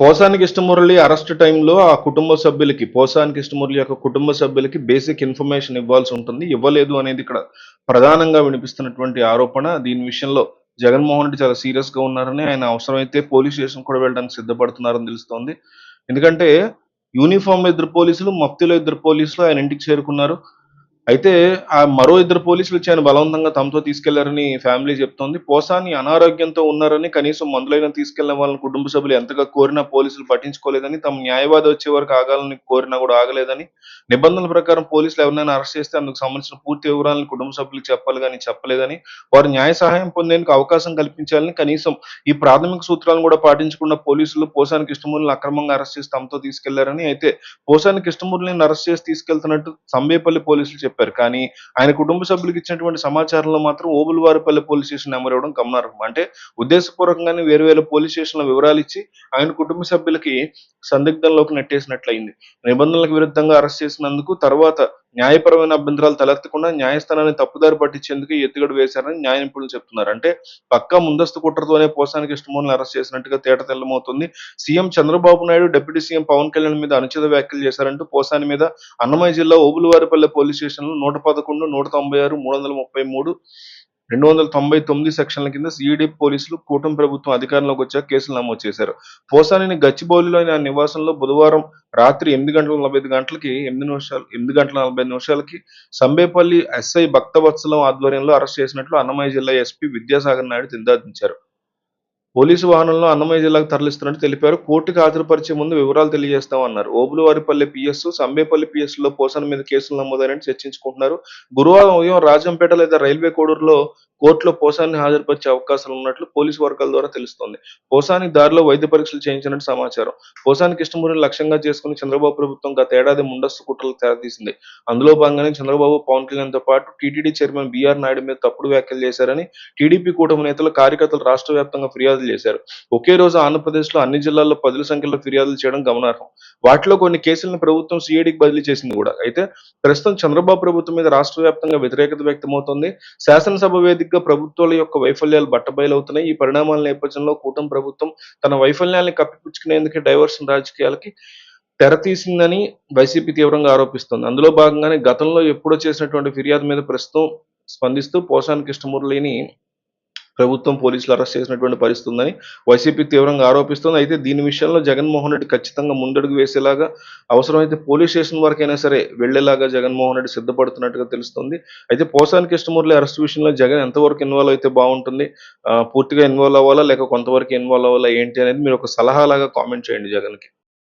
పోసానికి ఇష్టమురళి arrest టైంలో ఆ కుటుంబ సభ్యులకి పోసానికి ఇష్టమురళి యొక్క కుటుంబ సభ్యులకి బేసిక్ ఇన్ఫర్మేషన్ ఇవ్వాల్సి ఉంటుంది. ఇవ్వలేదు అనేది ఇక్కడ ప్రధానంగా వినిపిస్తున్నటువంటి ఆరోపణ. దీని విషయంలో జగన్మోహన్ రెడ్డి చాలా సీరియస్గా ఉన్నారని ఆయన అవసరమైతే పోలీస్ స్టేషన్ కూడా వెళ్ళడానికి సిద్ధపడుతున్నారని తెలుస్తోంది. ఎందుకంటే యూనిఫామ్ ఇద్దరు పోలీసులు మఫ్తీలో ఇద్దరు పోలీసులు ఆయన ఇంటికి చేరుకున్నారు. అయితే ఆ మరో ఇద్దరు పోలీసులు వచ్చి ఆయన బలవంతంగా తమతో తీసుకెళ్ళారని ఫ్యామిలీ చెప్తోంది. పోసాని అనారోగ్యంతో ఉన్నారని కనీసం మందులైనా తీసుకెళ్ళిన వాళ్ళని కుటుంబ సభ్యులు ఎంతగా కోరినా పోలీసులు పట్టించుకోలేదని తమ న్యాయవాది వచ్చే వరకు ఆగాలని కోరినా కూడా ఆగలేదని నిబంధనల ప్రకారం పోలీసులు ఎవరినైనా అరెస్ట్ చేస్తే అందుకు సంబంధించిన పూర్తి వివరాలను కుటుంబ సభ్యులకు చెప్పాలి కానీ చెప్పలేదని వారు న్యాయ సహాయం పొందేందుకు అవకాశం కల్పించాలని కనీసం ఈ ప్రాథమిక సూత్రాలను కూడా పాటించకుండా పోలీసులు పోసానికి ఇష్టమూలని అక్రమంగా అరెస్ట్ చేసి తమతో తీసుకెళ్ళారని అయితే పోసానికి ఇష్టమూలని అరెస్ట్ చేసి తీసుకెళ్తున్నట్టు సంబేపల్లి పోలీసులు చెప్పారు. కానీ ఆయన కుటుంబ సభ్యులకు ఇచ్చినటువంటి సమాచారంలో మాత్రం ఓబుల్వారిపల్లి పోలీస్ స్టేషన్ నెంబర్ ఇవ్వడం గమనార్హం. అంటే ఉద్దేశపూర్వకంగానే వేరు వేరు పోలీస్ స్టేషన్ల వివరాలు ఇచ్చి ఆయన కుటుంబ సభ్యులకి సందిగ్ధంలోకి నెట్టేసినట్లయింది. నిబంధనలకు విరుద్ధంగా అరెస్ట్ చేసినందుకు తర్వాత న్యాయపరమైన అభ్యంతరాలు తలెత్తకుండా న్యాయస్థానాన్ని తప్పుదారి పట్టించేందుకు ఎత్తుగడు వేశారని న్యాయ నిపుణులు చెప్తున్నారు. అంటే పక్కా ముందస్తు కుట్రతోనే పోసానికి ఇష్టమోని అరెస్ట్ చేసినట్టుగా తేట తెల్లమవుతుంది. CM Chandrababu Naidu deputy CM Pawan Kalyan మీద అనుచిత వ్యాఖ్యలు చేశారంటూ పోసాని మీద అన్నమయ్య జిల్లా ఓబులవారిపల్లె పోలీస్ స్టేషన్లో నూట పదకొండు నూట తొంభై ఆరు మూడు వందల ముప్పై మూడు రెండు వందల తొంభై తొమ్మిది సెక్షన్ల కింద సిఈడి పోలీసులు కూటమి ప్రభుత్వం అధికారంలోకి వచ్చాక కేసులు నమోదు చేశారు. పోసానిని గచ్చిబౌలిలో ఆయన నివాసంలో బుధవారం రాత్రి ఎనిమిది గంటల నలభై ఐదు గంటలకి ఎనిమిది నిమిషాలు ఎనిమిది గంటల నలభై నిమిషాలకి సంబేపల్లి ఎస్ఐ భక్తవత్సలం ఆధ్వర్యంలో అరెస్ట్ చేసినట్లు అన్నమయ్య జిల్లా ఎస్పీ విద్యాసాగర్ నాయుడు నిర్ధారించారు పోలీసు వాహనంలో అన్నమయ్య జిల్లాకు తరలిస్తున్నట్టు తెలిపారు. కోర్టుకు హాజరుపరిచే ముందు వివరాలు తెలియజేస్తామన్నారు. ఓబులవారిపల్లి పిఎస్ సంబేపల్లి పిఎస్లో పోసన మీద కేసులు నమోదైనట్టు చర్చించుకుంటున్నారు. గురువారం ఉదయం రాజంపేట లేదా రైల్వే కోడూరులో కోర్టులో పోసాన్ని హాజరుపరిచే అవకాశాలు ఉన్నట్లు పోలీసు వర్గాల ద్వారా తెలుస్తోంది. పోసాని దారిలో వైద్య పరీక్షలు చేయించినట్టు సమాచారం. పోసానికి ఇష్టమూరిని లక్ష్యంగా చేసుకుని చంద్రబాబు ప్రభుత్వం గత ఏడాది ముందస్తు కుట్రలు తెరతీసింది అందులో భాగంగానే చంద్రబాబు పవన్ కళ్యాణ్తో పాటు టీటీడీ చైర్మన్ బీఆర్ నాయుడు మీద తప్పుడు వ్యాఖ్యలు చేశారని టీడీపీ కూటమి నేతలు కార్యకర్తలు రాష్ట్ర వ్యాప్తంగా ఫిర్యాదులు చేశారు. ఒకే రోజు ఆంధ్రప్రదేశ్లో అన్ని జిల్లాల్లో పదుల సంఖ్యలో ఫిర్యాదులు చేయడం గమనార్హం. వాటిలో కొన్ని కేసులను ప్రభుత్వం సిఐడికి బదిలీ చేసింది కూడా. అయితే ప్రస్తుతం చంద్రబాబు ప్రభుత్వం మీద రాష్ట్ర వ్యాప్తంగా వ్యతిరేకత వ్యక్తమవుతోంది. శాసనసభ వేదికగా ప్రభుత్వాల యొక్క వైఫల్యాలు బట్టబయలవుతున్నాయి. ఈ పరిణామాల నేపథ్యంలో కూటమి ప్రభుత్వం తన వైఫల్యాన్ని కప్పిపుచ్చుకునేందుకే డైవర్షన్ రాజకీయాలకి తెరతీసిందని వైసీపీ తీవ్రంగా ఆరోపిస్తుంది. అందులో భాగంగానే గతంలో ఎప్పుడో చేసినటువంటి ఫిర్యాదు మీద ప్రస్తుతం స్పందిస్తూ పోసానికి ఇష్టమురళిని ప్రభుత్వం పోలీసులు అరెస్ట్ చేసినటువంటి పరిస్థితి ఉందని వైసీపీ తీవ్రంగా ఆరోపిస్తుంది. అయితే దీని విషయంలో జగన్మోహన్ రెడ్డి ఖచ్చితంగా ముందడుగు వేసేలాగా అవసరమైతే పోలీస్ స్టేషన్ వరకైనా సరే వెళ్ళేలాగా జగన్మోహన్ రెడ్డి సిద్ధపడుతున్నట్టుగా తెలుస్తుంది. అయితే పోసానికి కృష్ణమూర్తి అరెస్ట్ విషయంలో జగన్ ఎంతవరకు ఇన్వాల్వ్ అయితే బాగుంటుంది పూర్తిగా ఇన్వాల్వ్ అవ్వాలా లేక కొంతవరకు ఇన్వాల్వ్ అవ్వాలా ఏంటి అనేది మీరు ఒక సలహా లాగా కామెంట్ చేయండి జగన్కి.